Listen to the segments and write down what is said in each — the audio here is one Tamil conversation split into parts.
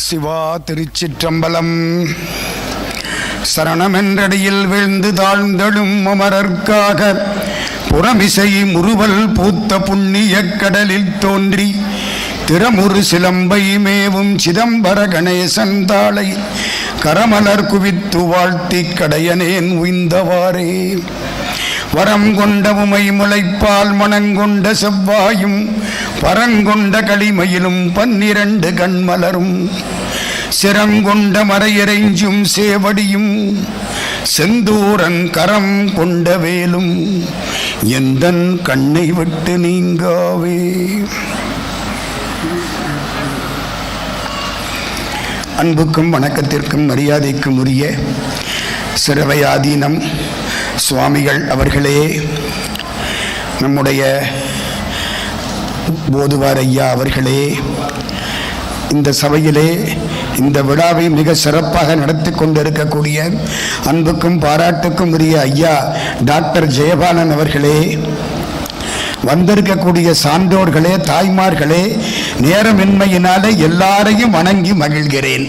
சிவா திருச்சிற்றம்பலம். சரணமென்றடியில் வீழ்ந்து தாழ்ந்தெழும் அமரர்க்காக புறமிசை முறுவல் பூத்த புண்ணியக் கடலில் தோன்றி திறமுறு சிலம்பை மேவும் சிதம்பர கணேசன் தாளை கரமலர் குவித்து வாழ்த்திக் கடையனேன் உய்ந்தவாறே. வரம் கொண்ட உமை முளைப்பால் மணங்கொண்ட செவ்வாயும் பரங்கொண்ட களிமயிலும் பன்னிரண்டு கண்மலரும். சிரங்கொண்ட மறையறைஞ்சும் சேவடியும் செந்தூரன் கரம் கொண்ட வேலும் எந்தன் கண்ணை விட்டு நீங்காவே? அன்புக்கும் வணக்கத்திற்கும் மரியாதைக்கும் உரிய சிறவையாதீனம் சுவாமிகள் அவர்களே நம்முடைய போதுவார் ஐயா அவர்களே இந்த சபையிலே இந்த விழாவை மிக சிறப்பாக நடத்தி கொண்டிருக்கக்கூடிய அன்புக்கும் பாராட்டுக்கும் உரிய ஐயா டாக்டர் ஜெயபாலன் அவர்களே வந்திருக்கக்கூடிய சான்றோர்களே தாய்மார்களே நேரமின்மையினாலே எல்லாரையும் வணங்கி மகிழ்கிறேன்.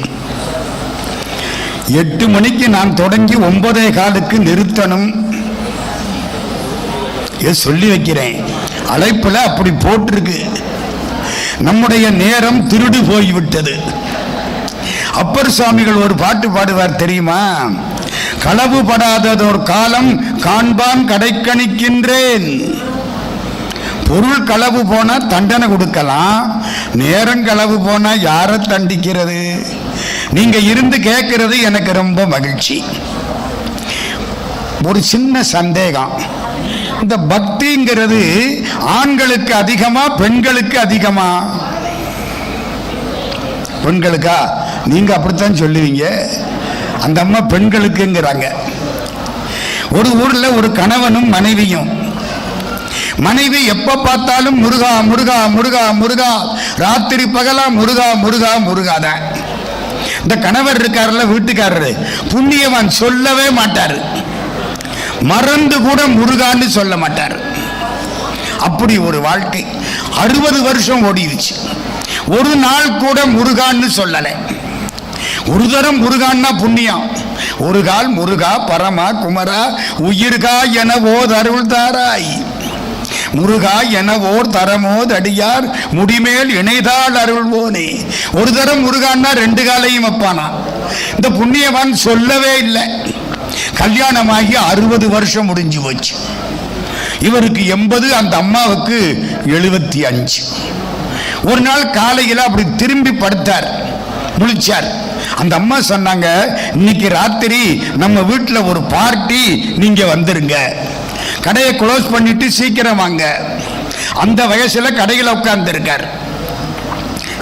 எட்டு மணிக்கு நான் தொடங்கி ஒன்பதே காலுக்கு நிறுத்தணும். சொல்லி வைக்கிறேன். அழைப்பில் அப்படி போட்டிருக்கு. நம்முடைய நேரம் திருடு போய்விட்டது. அப்பர் சுவாமிகள் ஒரு பாட்டு பாடுவார் தெரியுமா? களவு படாததோர் காலம் காண்பான் கடைக்கணிக்கின்றேன். பொருள் களவு போனா தண்டனை கொடுக்கலாம். நேரம் களவு போனா யாரை தண்டிக்கிறது? நீங்க இருந்து கேட்கறது எனக்கு ரொம்ப மகிழ்ச்சி. ஒரு சின்ன சந்தேகம். இந்த பக்திங்கிறது ஆண்களுக்கு அதிகமா பெண்களுக்கு அதிகமா? பெண்களுக்கா? நீங்க அப்படித்தான் சொல்லுவீங்க. அந்த அம்மா பெண்களுக்குங்கிறாங்க. ஒரு ஊர்ல ஒரு கணவனும் மனைவியும். மனைவி எப்ப பார்த்தாலும் முருகா முருகா முருகா முருகா. ராத்திரி பகலா முருகா முருகா முருகாதான் இந்த கணவர் இருக்காருல்ல வீட்டுக்காரரு புண்ணியவான் சொல்லவே மாட்டார். மறந்து கூட முருகான்னு சொல்ல மாட்டார். அப்படி ஒரு வாழ்க்கை. அறுபது வருஷம் ஓடிடுச்சு ஒரு நாள் கூட முருகான்னு சொல்லலை. ஒரு தரம் முருகான்னா புண்ணியம். ஒரு கால் முருகா பரமா குமரா உயிர்கா என ஓதருள் தாராய். முருகா எனவோர் தரமோ தரமோது அடியார். முடிமேல் இணைதாள் அருள்வோனே. ஒரு தரம் முருகான்னா ரெண்டு காலையும் வைப்பானா? இந்த புண்ணியவான் சொல்லவே இல்லை. கல்யாணமாகி அறுபது வருஷம் முடிஞ்சு போச்சு. இவருக்கு எண்பது அந்த அம்மாவுக்கு எழுபத்தி அஞ்சு. ஒரு நாள் காலையில் அப்படி திரும்பி படுத்தார். முழிச்சார். அந்த அம்மா சொன்னாங்க இன்னைக்கு ராத்திரி நம்ம வீட்டில் ஒரு பார்ட்டி நீங்கள் வந்துருங்க. கடையை க்ளோஸ் பண்ணிட்டு சீக்கிரம் வாங்க. அந்த வயசுல கடையில் உட்கார்ந்துருக்கார்.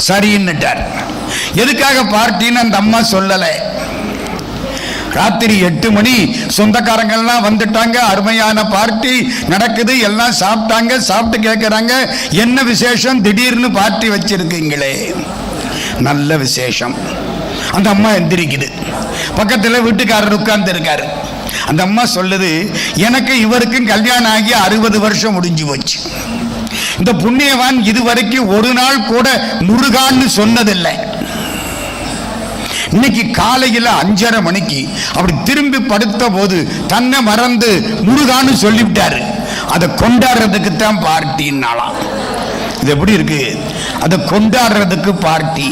சரின்னுட்டார். எதுக்காக பார்ட்டின்னு அந்த அம்மா சொல்லலை. ராத்திரி எட்டு மணி சொந்தக்காரங்கள்லாம் வந்துட்டாங்க அருமையான பார்ட்டி நடக்குது எல்லாம் சாப்பிட்டாங்க சாப்பிட்டு கேட்குறாங்க என்ன விசேஷம்? திடீர்னு பார்ட்டி வச்சிருக்கீங்களே. நல்ல விசேஷம். அந்த அம்மா எந்திரிக்குது. பக்கத்தில் வீட்டுக்காரர் உட்கார்ந்து இருக்காரு அந்த அம்மா சொல்லுது எனக்கு இவருக்கும் கல்யாணம் ஆகி அறுபது வருஷம் முடிஞ்சு போச்சு. இந்த புண்ணியவான் இதுவரைக்கும் ஒரு நாள் கூட முருகான்னு சொன்னதில்லை. இன்னைக்கு காலையில் அஞ்சரை மணிக்கு அப்படி திரும்பி படுத்த போது தன்னை மறந்து முருகான்னு சொல்லிவிட்டாரு. அதை கொண்டாடுறதுக்கு தான் பார்ட்டின்னாலாம் இது எப்படி இருக்கு? அதை கொண்டாடுறதுக்கு பார்ட்டி.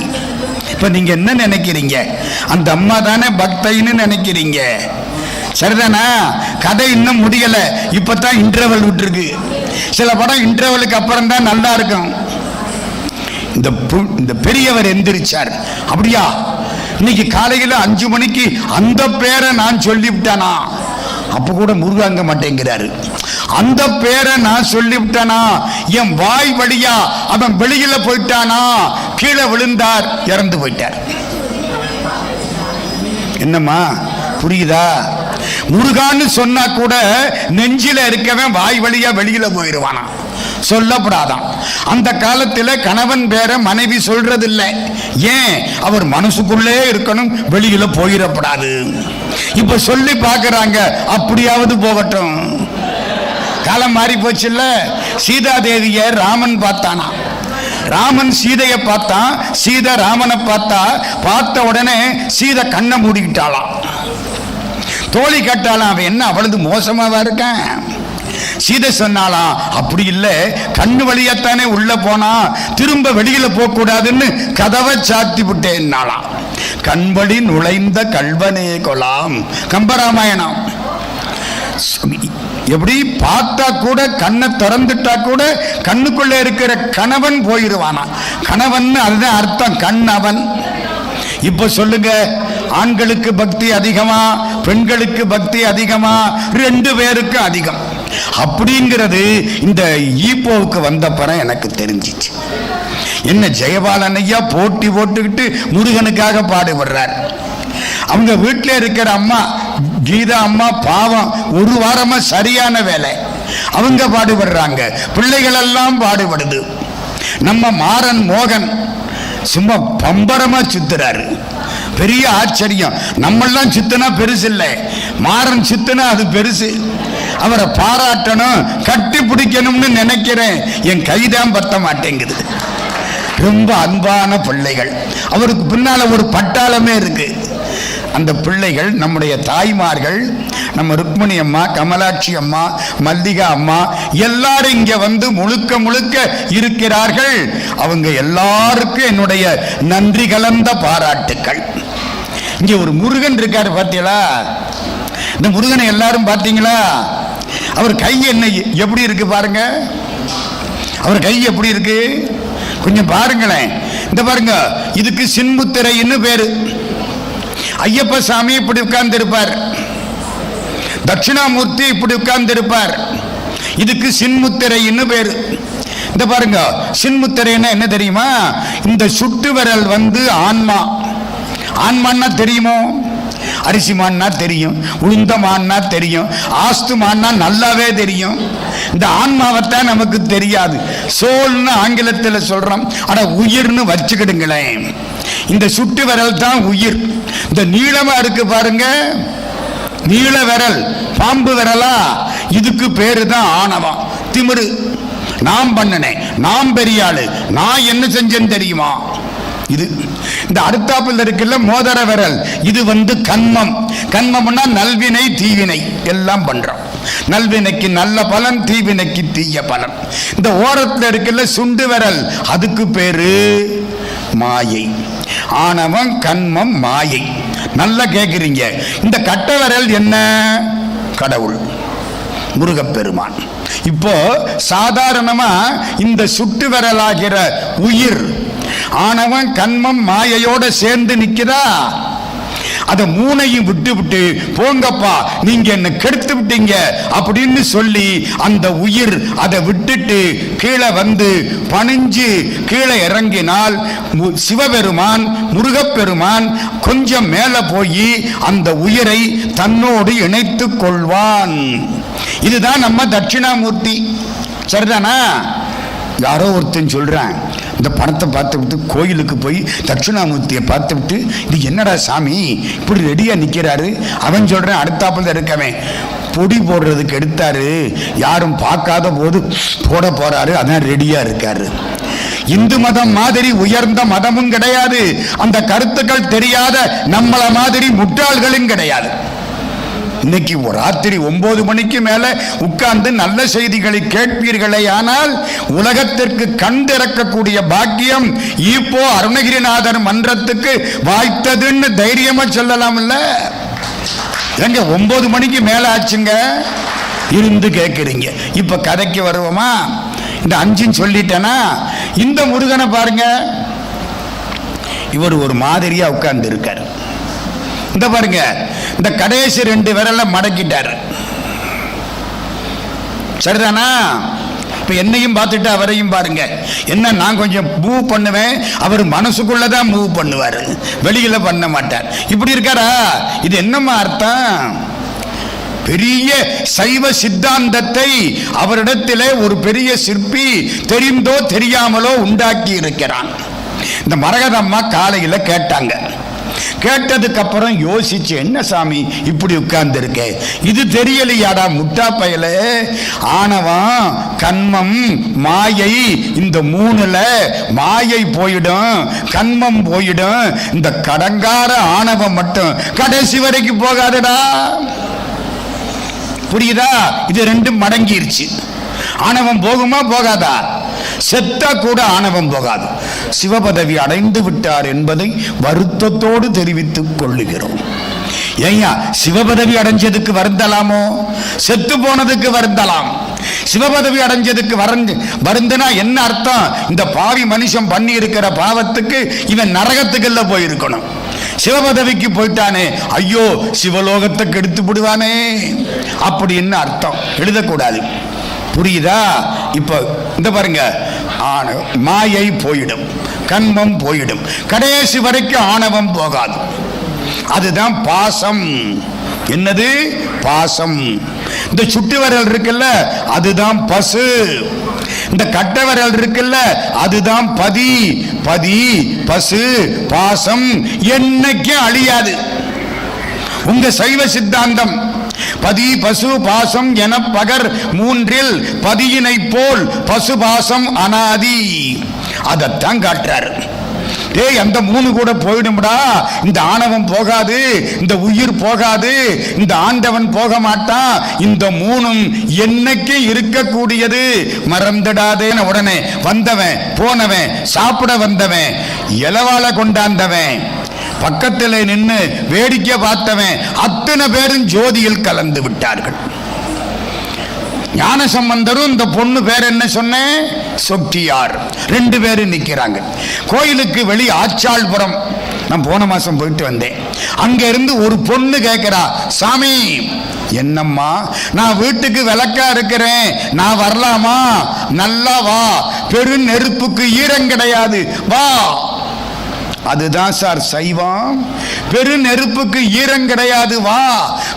இப்ப நீங்க என்ன நினைக்கிறீங்க? அந்த அம்மா தானே பக்தைன்னு நினைக்கிறீங்க. சரிதானா? கதை இன்னும் முடியலை. இப்போ தான் இன்டர்வல் விட்டுருக்கு. சில படம் இன்டர்வலுக்கு அப்புறம் தான் நல்லா இருக்கும். இந்த பு- இந்த பெரியவர் எந்திரிச்சார். அப்படியா? இன்னைக்கு காலையில் அஞ்சு மணிக்கு அந்த பேரை நான் சொல்லிவிட்டேனா? அப்போ கூட முருகாங்க மாட்டேங்கிறாரு. அந்த பேரை நான் சொல்லிவிட்டேனா? என் வாய் வழியா அவன் வெளியில போயிட்டானா? கீழே விழுந்தார் இறந்து போயிட்டார். என்னம்மா? புரியுதா? முருகான்னு சொன்னா கூட நெஞ்சில இருக்கவன் வாய் வழியா வெளியில போயிடுவானா சொல்லப்படாதான். அந்த காலத்தில் கணவன் பேர மனைவி சொல்றதில்லை. ஏன்? அவர் மனசுக்குள்ளே இருக்கணும் வெளியில போயிடப்படாது. இப்ப சொல்லி பார்க்கறாங்க அப்படியாவது போகட்டும். காலம் மாறி போச்சுல்ல? சீதா தேவிய ராமன் பார்த்தானா? ராமன் சீதையை பார்த்தான் சீதை ராமனை பார்த்தா பார்த்த உடனே சீதை கண்ணை மூடிக்கிட்டாளாம். தோழி கட்டாலும் அவன் என்ன அவ்வளவு மோசமாவா இருக்கான்? சீதை சொன்னாலாம் அப்படி இல்லை. கண்ணு வழியாத்தானே உள்ள போனா? திரும்ப வெளியில போக கூடாதுன்னு கதவை சாத்தி விட்டேன்னாலாம் கண்படி நுழைந்த கல்வனே கொலாம். கம்பராமாயணம். எப்படி பார்த்தா கூட கண்ணை திறந்துட்டா கூட கண்ணுக்குள்ள இருக்கிற கணவன் போயிடுவானா கணவன் அதுதான் அர்த்தம் கண்ணவன். இப்ப சொல்லுங்க ஆண்களுக்கு பக்தி அதிகமா பெண்களுக்கு பக்தி அதிகமா ரெண்டு பேருக்கு அதிகம். அப்படிங்கிறது இந்த ஈப்போவுக்கு வந்தப்பறம் எனக்கு தெரிஞ்சிச்சு. என்ன ஜெயபாலன் ஐயா போட்டி போட்டுக்கிட்டு முருகனுக்காக பாடுபடுறார். அவங்க வீட்டில் இருக்கிற அம்மா கீதா அம்மா பாவம் ஒரு வாரமா சரியான வேலை. அவங்க பாடுபடுறாங்க. பிள்ளைகள் எல்லாம் பாடுபடுது. நம்ம மாறன் மோகன் சும்மா பம்பரமா சுத்துறாரு. பெரிய ஆச்சரியம். நம்மெல்லாம் சித்தனா பெருசு இல்லை மாறன் சித்தனா அது பெருசு. அவரை பாராட்டணும் கட்டி பிடிக்கணும்னு நினைக்கிறேன். என் கைதான் பத்த மாட்டேங்குது. ரொம்ப அன்பான பிள்ளைகள். அவருக்கு பின்னால ஒரு பட்டாளமே இருக்கு. அந்த பிள்ளைகள் நம்முடைய தாய்மார்கள் நம்ம ருக்மணி அம்மா கமலாட்சி அம்மா மல்லிகா அம்மா எல்லாரும் இங்க வந்து முழுக்க முழுக்க இருக்கிறார்கள். அவங்க எல்லாருக்கும் என்னுடைய நன்றி கலந்த பாராட்டுக்கள். இங்க ஒரு முருகன் இருக்காரு பார்த்தீங்களா இந்த முருகனை எல்லாரும் பார்த்தீங்களா அவர் கை என்ன எப்படி இருக்கு பாருங்க? அவர் கை எப்படி இருக்கு? கொஞ்சம் பாருங்களேன். இந்த பாருங்க இதுக்கு சின்முத்திரைன்னு பேரு. ஐயப்ப சாமி இப்படி உட்கார்ந்து இருப்பார் தட்சிணாமூர்த்தி இப்படி உட்கார்ந்து இருப்பார் இதுக்கு சின்முத்திரைன்னு பேரு. இந்த பாருங்க சின்முத்திரைன்னா என்ன தெரியுமா? இந்த சுட்டு விரல் வந்து ஆன்மா. ஆன்மான்னா தெரியுமோ? அரிசி மான்னா தெரியும் உளுந்த மான்னா தெரியும் ஆஸ்து மான்னா நல்லாவே தெரியும். இந்த ஆன்மாவைத்தான் நமக்கு தெரியாது. சோல்னு ஆங்கிலத்தில் சொல்கிறோம் ஆனால் உயிர்னு வச்சுக்கிடுங்களேன். இந்த சுட்டு விரல் தான் உயிர். இந்த நீளமாக இருக்கு பாருங்க. நீள விரல் பாம்பு விரலா? இதுக்கு பேரு தான் ஆணவம். திமிரு. நான் பண்ணினேன். நான் பெரிய ஆளு. நான் என்ன செஞ்சேன்னு தெரியுமா? இது இந்த அடுத்தாப்பில் இருக்குல்ல மோதர விரல். இது வந்து கண்மம். கண்மம்னா நல்வினை தீவினை. எல்லாம் பண்றோம். நல்வினைக்கு நல்ல பலன் தீவினைக்கு தீய பலன். இந்த ஓரத்தில் இருக்குல்ல சுண்டு விரல். அதுக்கு பேரு மாயை. ஆணவம் கண்மம் மாயை. நல்லா கேட்குறீங்க இந்த கட்ட விரல் என்ன? கடவுள். முருகப்பெருமான். இப்போ சாதாரணமா இந்த சுட்டு விரலாகிற உயிர் ஆனவன் கண்மம் மாயையோட சேர்ந்து நிற்கிறா. அதை மூனையும் விட்டு விட்டு போங்கப்பா நீங்க என்ன கெடுத்து விட்டீங்க அப்படின்னு சொல்லி அந்த உயிர் அதை விட்டுட்டு கீழே வந்து பணிஞ்சு கீழே இறங்கினால் மு- சிவபெருமான் முருகப்பெருமான் கொஞ்சம் மேலே போய் அந்த உயிரை தன்னோடு இணைத்து கொள்வான். இதுதான் நம்ம தட்சிணாமூர்த்தி. சரிதானா? யாரோ ஒருத்தன் சொல்றான். இந்த பணத்தை பார்த்து விட்டு கோயிலுக்கு போய் தட்சிணாமூர்த்தியை பார்த்து விட்டு இது என்னடா சாமி இப்படி ரெடியாக நிற்கிறாரு அவன் சொல்றான் அடுத்தாப்புல இருக்கவன் பொடி போடுறதுக்கு எடுத்தாரு. யாரும் பார்க்காத போது போட போகிறாரு அதான் ரெடியாக இருக்காரு. இந்து மதம் மாதிரி உயர்ந்த மதமும் கிடையாது. அந்த கருத்துக்கள் தெரியாத நம்மள மாதிரி முட்டாள்களும் கிடையாது. இன்னைக்கு ஒரு ராத்திரி ஒன்பது மணிக்கு மேல உட்கார்ந்து நல்ல செய்திகளை கேட்பீர்களே. ஆனால் உலகத்திற்கு கண் திறக்கக்கூடிய பாக்கியம் இப்போ அருணகிரிநாதர் மன்றத்துக்கு வாய்த்ததுன்னு தைரியமா சொல்லலாம்ல? எங்க ஒன்பது மணிக்கு மேல ஆச்சுங்க? இருந்து கேட்குறீங்க இப்ப கதைக்கு வருவோமா? இந்த அஞ்சுன்னு சொல்லிட்டேனா? இந்த முருகனை பாருங்க. இவர் ஒரு மாதிரியா உட்கார்ந்து இருக்காரு இந்த பாருங்க இந்த கடைசி ரெண்டு விரல மடக்கிட்டார். சரிதானா? இப்ப என்னையும் பார்த்துட்டு அவரையும் பாருங்க. என்ன நான் கொஞ்சம் மூவ் பண்ணுவேன்? அவர் மனசுக்குள்ளே தான் மூவ் பண்ணுவார். வெளியில பண்ண மாட்டார். இப்படி இருக்காரா? இது என்னம்மா அர்த்தம்? பெரிய சைவ சித்தாந்தத்தை அவரிடத்திலே ஒரு பெரிய சிற்பி தெரிந்தோ தெரியாமலோ உண்டாக்கி இருக்கிறான். இந்த மரகதம்மா காலையில் கேட்டாங்க. கேட்டதுக்கு அப்புறம் யோசிச்சு என்ன சாமி இப்படி உட்கார்ந்துருக்க? இது தெரியலையாடா முட்டா பயல. ஆணவம் கண்மம் மாயை இந்த மூணுல மாயை போயிடும் கண்மம் போயிடும். இந்த கடங்கார ஆணவம் மட்டும் கடைசி வரைக்கும் போகாதடா. புரியுதா? இது ரெண்டும் மடங்கிருச்சு. ஆணவம் போகுமா போகாதா? செத்தா கூட ஆணவம் போகாது. சிவபதவி அடைந்து விட்டார் என்பதை வருத்தத்தோடு தெரிவித்துக் கொள்ளுகிறோம். ஏய்யா சிவபதவி அடைஞ்சதுக்கு வருந்தலாமோ? செத்து போனதுக்கு வருந்தலாம். சிவபதவி அடைஞ்சதுக்கு வரந்து வருந்துனா என்ன அர்த்தம்? இந்த பாவி மனுஷன் பண்ணி இருக்கிற பாவத்துக்கு இவன் நரகத்துக்குள்ள போயிருக்கணும். சிவபதவிக்கு போயிட்டானே ஐயோ சிவலோகத்தை கெடுத்து விடுவானே. அப்படின்னு அர்த்தம்? எழுதக்கூடாது. புரியுதா? இப்போ இந்த பாருங்க. மாயை போயிடும் கண்மம் போயிடும். கடைசி வரைக்கும் ஆணவம் போகாது. அதுதான் பாசம். என்னது? பாசம். இந்த சுட்டு வரல் இருக்குல்ல அதுதான் பசு. இந்த கட்ட வரல் இருக்குல்ல அதுதான் பதி. பதி பசு பாசம். என்னைக்கும் அழியாது. உங்க சைவ சித்தாந்தம். பதி பசு பாசம் என பகர் மூன்றில் பதியினை போல் பசு பாசம் அனாதி. அதைத்தான் காட்டுறாரு. ஏய் அந்த மூணு கூட போயிடும்டா. இந்த ஆணவம் போகாது இந்த உயிர் போகாது இந்த ஆண்டவன் போக மாட்டான். இந்த மூணும் என்னைக்கு இருக்கக்கூடியது? மறந்துடாதேன்னு உடனே வந்தவன் போனவன் சாப்பிட வந்தவன் இலவால கொண்டாந்தவன். பக்கத்தில் நின்று வேடிக்கை பார்த்தவன் அத்தனை பேரும் ஜோதியில் கலந்து விட்டார்கள். ஞான சம்பந்தரும் இந்த பொண்ணு பேர் என்ன சொன்னேன் சொட்டியார். ரெண்டு பேரும் நிற்கிறாங்க கோயிலுக்கு வெளி ஆச்சாள்புரம் நான் போன மாதம் போயிட்டு வந்தேன். அங்கேருந்து ஒரு பொண்ணு கேட்குறா சாமி என்னம்மா? நான் வீட்டுக்கு விளக்கா இருக்கிறேன். நான் வரலாமா? நல்லா வா. பெரு நெருப்புக்கு ஈரம் கிடையாது. வா. அதுதான் சார் சைவம். பெரு நெருப்புக்கு ஈரம் கிடையாது. வா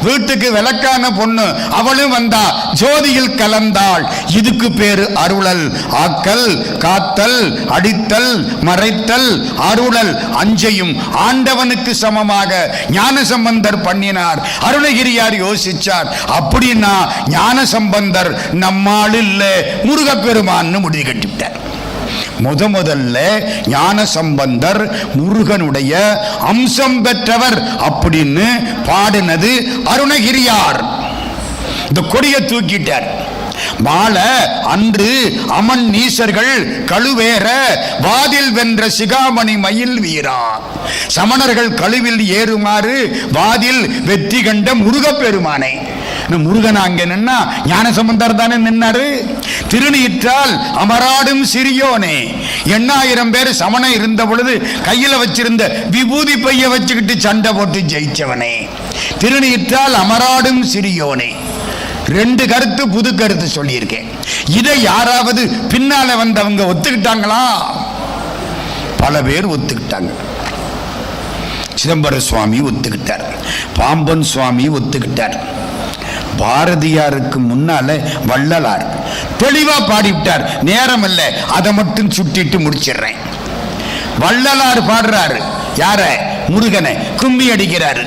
வீட்டுக்கு விளக்கான பொண்ணு. அவளும் வந்தா ஜோதியில் கலந்தாள். இதுக்கு பேரு அருளல். ஆக்கல் காத்தல் அடித்தல் மறைத்தல் அருளல். அஞ்சையும் ஆண்டவனுக்கு சமமாக ஞான சம்பந்தர் பண்ணினார். அருணகிரியார் யோசிச்சார் அப்படின்னா ஞான சம்பந்தர் நம்மால் இல்லை முருகப்பெருமான்னு முடிவு கட்டிவிட்டார். முத முதல்ல ஞான சம்பந்தர் முருகனுடைய அம்சம் பெற்றவர் அப்படின்னு பாடினது அருணகிரியார். இந்த கொடியை தூக்கிட்டார். மாலை அன்று அமன் நீசர்கள் கழுவேற வாதில் வென்ற சிகாமணி மயில் வீரா. சமணர்கள் கழுவில் ஏறுமாறு வாதில் வெற்றி கண்ட முருகப்பெருமானை. முருகன் அங்க நின்னா ஞானசம்பந்தர் தானே நின்னாரு? திருநீற்றால் அமராடும் சிறியோனே. எண்ணாயிரம் பேர் சமணம் இருந்த பொழுது கையில வச்சிருந்த விபூதி பைய வச்சுக்கிட்டு சண்டை போட்டு ஜெயிச்சவனே. திருநீற்றால் அமராடும் சிறியோனே. ரெண்டு கருத்து புது கருத்து சொல்லியிருக்கேன். இதை யாராவது பின்னால வந்தவங்க ஒத்துக்கிட்டாங்களா? பல பேர் ஒத்துக்கிட்டாங்க. சிதம்பர சுவாமி ஒத்துக்கிட்டார். பாம்பன் சுவாமி ஒத்துக்கிட்டார். பாரதியாருக்கு முன்னால வள்ளலார். தெளிவா பாடிவிட்டார். நேரம் இல்ல அதை மட்டும் சுட்டிட்டு முடிச்சிடுறேன். வள்ளலார் பாடுறாரு. யார? முருகனை. கும்மி அடிக்கிறாரு.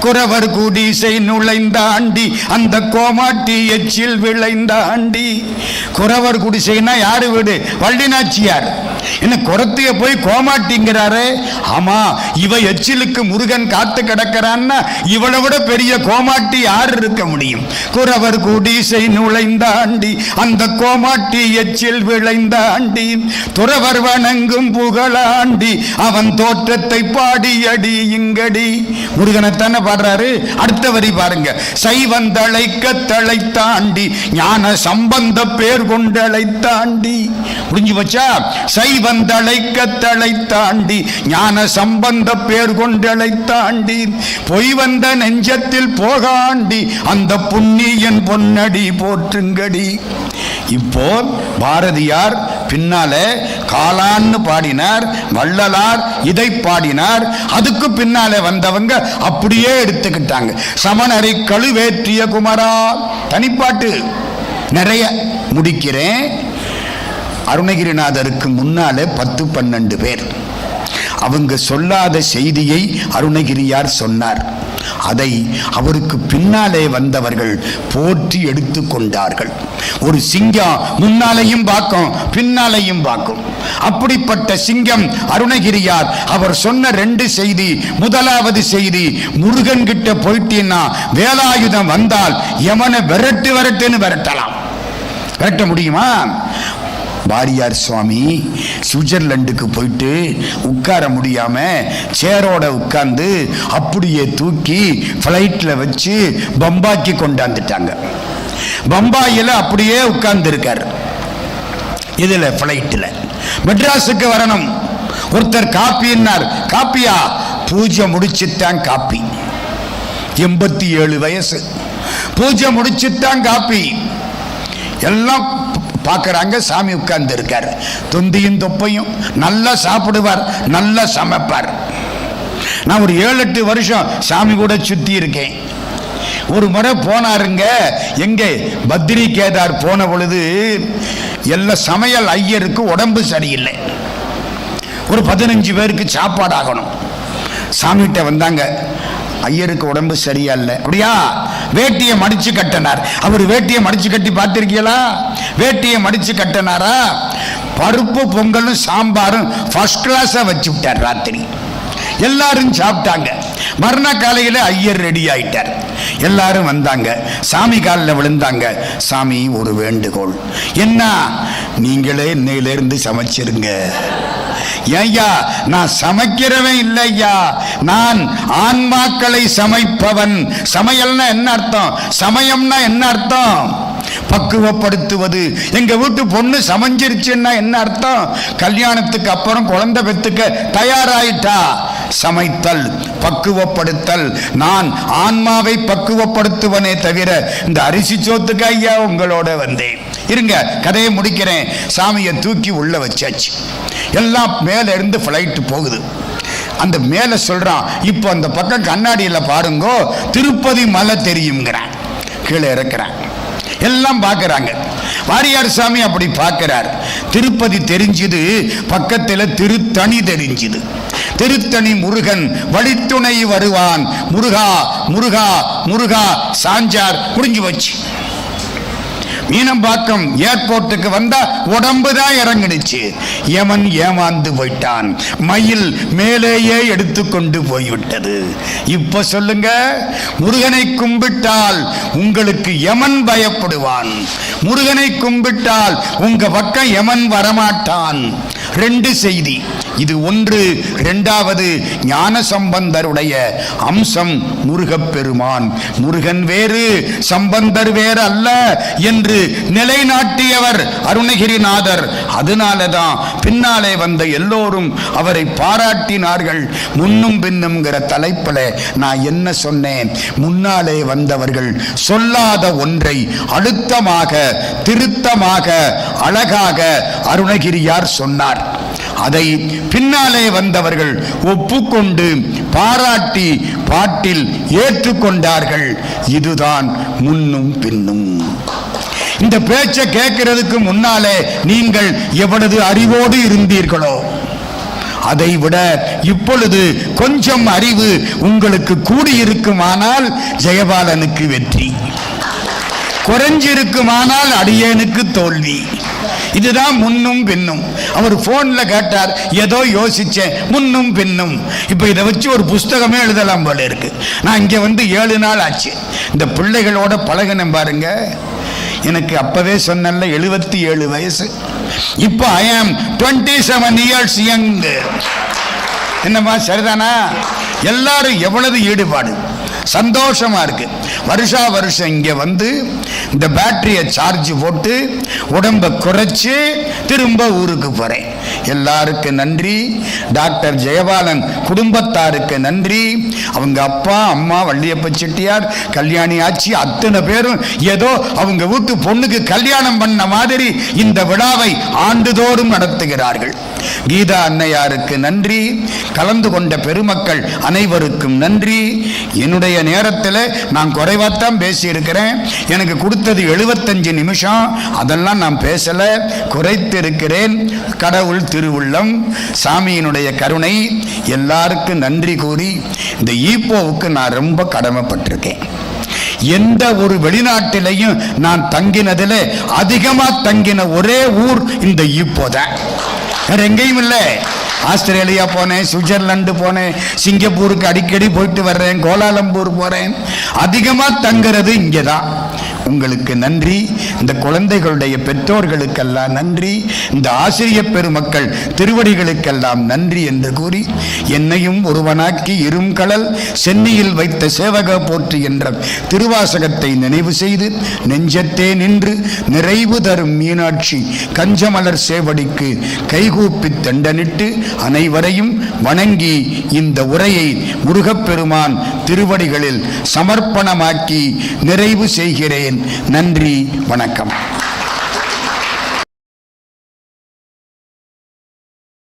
குறவர் குடிசை நுழைந்தாண்டி அந்த கோமாட்டி எச்சில் விளைந்தாண்டி குறவர் குடிசைன்னா யாரு வீடு? வள்ளினாச்சியார். என்ன குரத்தைய போய் கோமாட்டிங்கிறாரு? ஆமா இவ எச்சிலுக்கு முருகன் காத்து கிடக்கிறான்னா இவளை விட பெரிய கோமாட்டி யார் இருக்க முடியும்? குறவர் குடிசை நுழைந்தாண்டி அந்த கோமாட்டி எச்சில் விளைந்தாண்டி துறவர் வணங்கும் புகழாண்டி அவன் தோற்றத்தை பாடியடி இங்கடி. முருகனைத்தானே பாடுறாரு? அடுத்த வரி பாருங்க. சைவந்தழைக்க தழை ஞான சம்பந்த பேர் கொண்டழைத்தாண்டி. முடிஞ்சு வச்சா சை வந்தழைக்க தழை தாண்டி ஞான சம்பந்த பேர் கொண்டளை தாண்டி பொய் வந்த நெஞ்சத்தில் போகாண்டி அந்த புண்ணியன் பொன்னடி போற்றுங்கடி. இப்போ பாரதியார் பின்னால காலான்னு பாடினார் வள்ளலார் இதை பாடினார் அதுக்கு பின்னாலே வந்தவங்க அப்படியே எடுத்துக்கிட்டாங்க. சமணரை கழுவேற்றிய குமரா தனிப்பாட்டு நிறைய முடிக்கிறேன் அருணகிரிநாதருக்கு முன்னாலே பத்து பன்னெண்டு பேர். அவங்க சொல்லாத செய்தியை அருணகிரியார் சொன்னார். அதை அவருக்கு பின்னாலே வந்தவர்கள் போற்றி எடுத்து கொண்டார்கள். ஒரு சிங்கம் முன்னாலையும் பார்க்கும் பின்னாலையும் பார்க்கும். அப்படிப்பட்ட சிங்கம் அருணகிரியார் அவர் சொன்ன ரெண்டு செய்தி முதலாவது செய்தி முருகன் கிட்ட போயிட்டீன்னா வேலாயுதம் வந்தால் எவனை விரட்டு விரட்டுன்னு விரட்டலாம். விரட்ட முடியுமா? வாரியார் சுவாமி சுவிட்சர்லாண்டுக்கு போயிட்டு உட்கார முடியாம சேரோட உட்கார்ந்து அப்படியே தூக்கி ஃப்ளைட்டில் வச்சு பம்பாக்கி கொண்டாந்துட்டாங்க பம்பாயில் அப்படியே உட்கார்ந்துருக்கார். இதில் ஃப்ளைட்டில் மெட்ராஸுக்கு வரணும். ஒருத்தர் காப்பின்னார் காப்பியா? பூஜை முடிச்சுத்தான் காப்பி. எண்பத்தி ஏழு வயசு. பூஜை முடிச்சுத்தான் காப்பி. எல்லாம் பார்க்குறாங்க சாமி உட்கார்ந்து இருக்கார் தொந்தியும் தொப்பையும் நல்லா சாப்பிடுவார் நல்லா சமைப்பார். நான் ஒரு ஏழு எட்டு வருஷம் சாமி கூட சுற்றி இருக்கேன் ஒரு முறை போனாருங்க எங்கே? பத்ரி கேதார் போன பொழுது எல்லா சமையல் ஐயருக்கு உடம்பு சரியில்லை. ஒரு பதினஞ்சு பேருக்கு சாப்பாடு ஆகணும் சாமிகிட்ட வந்தாங்க. ஐயருக்கு உடம்பு சரியா இல்லை அப்படியா? வேட்டியை மடிச்சு கட்டினார். அவர் வேட்டியை மடிச்சு கட்டி பார்த்திருக்கீங்களா? வேட்டியை மடிச்சு கட்டினாரா? பருப்பு பொங்கலும் சாம்பாரும் ஃபர்ஸ்ட் கிளாஸாக வச்சு விட்டார் ராத்திரி. எல்லாரும் சாப்பிட்டாங்க. மறுநாள் காலையில் ஐயர் ரெடி ஆயிட்டார். எல்லாரும் வந்தாங்க. சாமி காலில் விழுந்தாங்க. சாமி ஒரு வேண்டுகோள். என்ன? நீங்களே இன்னையிலேருந்து சமைச்சிருங்க. ஐயா நான் சமைக்கிறவன் இல்லையா நான் ஆன்மாக்களை சமைப்பவன். சமையல்னா என்ன அர்த்தம்? சமயம்னா என்ன அர்த்தம்? பக்குவப்படுத்துவது. எங்க வீட்டு பொண்ணு சமைஞ்சிருச்சுன்னா என்ன அர்த்தம்? கல்யாணத்துக்கு அப்புறம் குழந்தை பெத்துக்க தயாராயிட்டா? சமைத்தல் பக்குவப்படுத்தல். நான் ஆன்மாவை பக்குவப்படுத்துவனே தவிர இந்த அரிசி சோத்துக்கு ஐயா உங்களோட வந்தேன். இருங்க கதையை முடிக்கிறேன். சாமியை தூக்கி உள்ள வச்சாச்சு. எல்லாம் மேலே இருந்து ஃப்ளைட்டு போகுது. அந்த மேலே சொல்கிறான் இப்போ அந்த பக்கம் கண்ணாடியில் பாருங்கோ திருப்பதி மலை தெரியுங்கிறான் கீழே இறக்குறான். எல்லாம் பார்க்குறாங்க. வாரியார் சாமி அப்படி பார்க்கிறார். திருப்பதி தெரிஞ்சுது பக்கத்தில் திருத்தணி தெரிஞ்சுது. திருத்தணி முருகன் வழித்துணை வருவான். முருகா முருகா முருகா சாஞ்சார் முடிஞ்சு வச்சு மீனம்பாக்கம் ஏர்போர்ட்டுக்கு வந்தா உடம்பு தான் இறங்கிடுச்சு. யமன் ஏமாந்து போயிட்டான். மயில் மேலேயே எடுத்துக்கொண்டு போய்விட்டது. இப்ப சொல்லுங்க முருகனை கும்பிட்டால் உங்களுக்கு எமன் பயப்படுவான். முருகனை கும்பிட்டால் உங்க பக்கம் எமன் வரமாட்டான். ரெண்டு செய்தி. இது ஒன்று இரண்டாவது ஞான சம்பந்தருடைய அம்சம் முருகப்பெருமான். முருகன் வேறு சம்பந்தர் வேறு அல்ல என்று நிலைநாட்டியவர் அருணகிரிநாதர். அதனாலதான் பின்னாலே வந்த எல்லோரும் அவரை பாராட்டினார்கள். முன்னும் பின்னுங்கிற தலைப்பில் நான் என்ன சொன்னேன்? முன்னாலே வந்தவர்கள் சொல்லாத ஒன்றை அழுத்தமாக திருத்தமாக அழகாக அருணகிரியார் சொன்னார். அதை பின்னாலே வந்தவர்கள் ஒப்புக்கொண்டு பாராட்டி பாட்டில் ஏற்றுக்கொண்டார்கள். இதுதான் முன்னும் பின்னும். இந்த பேச்சை கேட்கிறதுக்கு முன்னாலே நீங்கள் எவ்வளவு அறிவோடு இருந்தீர்களோ அதை விட இப்பொழுது கொஞ்சம் அறிவு உங்களுக்கு கூடியிருக்குமானால் ஜெயபாலனுக்கு வெற்றி. குறைஞ்சிருக்குமானால் அடியேனுக்கு தோல்வி. இதுதான் முன்னும் பின்னும். அவர் போன்ல கேட்டார் ஏதோ யோசிச்சேன் முன்னும் பின்னும். இப்போ இதை வச்சு ஒரு புஸ்தகமே எழுதலாம் போல இருக்கு. நான் இங்கே வந்து ஏழு நாள் ஆச்சு. இந்த பிள்ளைகளோட பழகினேன் பாருங்க. எனக்கு அப்பவே சொன்னல எழுபத்தி ஏழு வயசு. இப்போ ஐ ஆம் டுவெண்ட்டி செவன் இயர்ஸ் யங் என்னம்மா சரிதானா? எல்லாரும் எவ்வளவு ஈடுபாடு? சந்தோஷமா இருக்கு. வருஷா வருஷம் இங்கே வந்து இந்த பேட்டரியை சார்ஜ் போட்டு உடம்பை குறைச்சி திரும்ப ஊருக்கு போகிறேன் எல்லாருக்கும் நன்றி. டாக்டர் ஜெயபாலன் குடும்பத்தாருக்கு நன்றி. அவங்க அப்பா அம்மா வள்ளியப்ப செட்டியார் கல்யாணி ஆச்சி அத்தனை பேரும் ஏதோ அவங்க வீட்டு பொண்ணுக்கு கல்யாணம் பண்ண மாதிரி இந்த விழாவை ஆண்டுதோறும் நடத்துகிறார்கள். கீதா அன்னையாருக்கு நன்றி. கலந்து கொண்ட பெருமக்கள் அனைவருக்கும் நன்றி. என்னுடைய நேரத்தில் நான் குறைவாத்தான் பேசியிருக்கிறேன். எனக்கு கொடுத்தது எழுபத்தஞ்சு நிமிஷம். அதெல்லாம் நான் பேசலை. குறைத்திருக்கிறேன். கடவுள் திருவுள்ளம். சாமியினுடைய கருணை எல்லாருக்கும் நன்றி கூறி இந்த ஈப்போவுக்கு நான் ரொம்ப கடமைப்பட்டிருக்கேன். எந்த ஒரு வெளிநாட்டிலையும் நான் தங்கினதில் அதிகமா தங்கின ஒரே ஊர் இந்த ஈப்போ தான். வேற எங்கேயும் இல்லை. ஆஸ்திரேலியா போனேன் சுவிட்சர்லாந்து போனேன் சிங்கப்பூருக்கு அடிக்கடி போயிட்டு வர்றேன் கோலாலம்பூர் போறேன். அதிகமா தங்குறது இங்கே தான் உங்களுக்கு நன்றி. இந்த குழந்தைகளுடைய பெற்றோர்களுக்கெல்லாம் நன்றி. இந்த ஆசிரிய பெருமக்கள் திருவடிகளுக்கெல்லாம் நன்றி என்று கூறி என்னையும் ஒருவனாக்கி இரும்கடல் சென்னையில் வைத்த சேவக போற்றி என்ற திருவாசகத்தை நினைவு செய்து நெஞ்சத்தே நின்று நிறைவு தரும் மீனாட்சி கஞ்சமலர் சேவடிக்கு கைகூப்பி தண்டனிட்டு அனைவரையும் வணங்கி இந்த உரையை முருகப்பெருமான் திருவடிகளில் சமர்ப்பணமாக்கி நிறைவு செய்கிறேன். நன்றி வணக்கம்.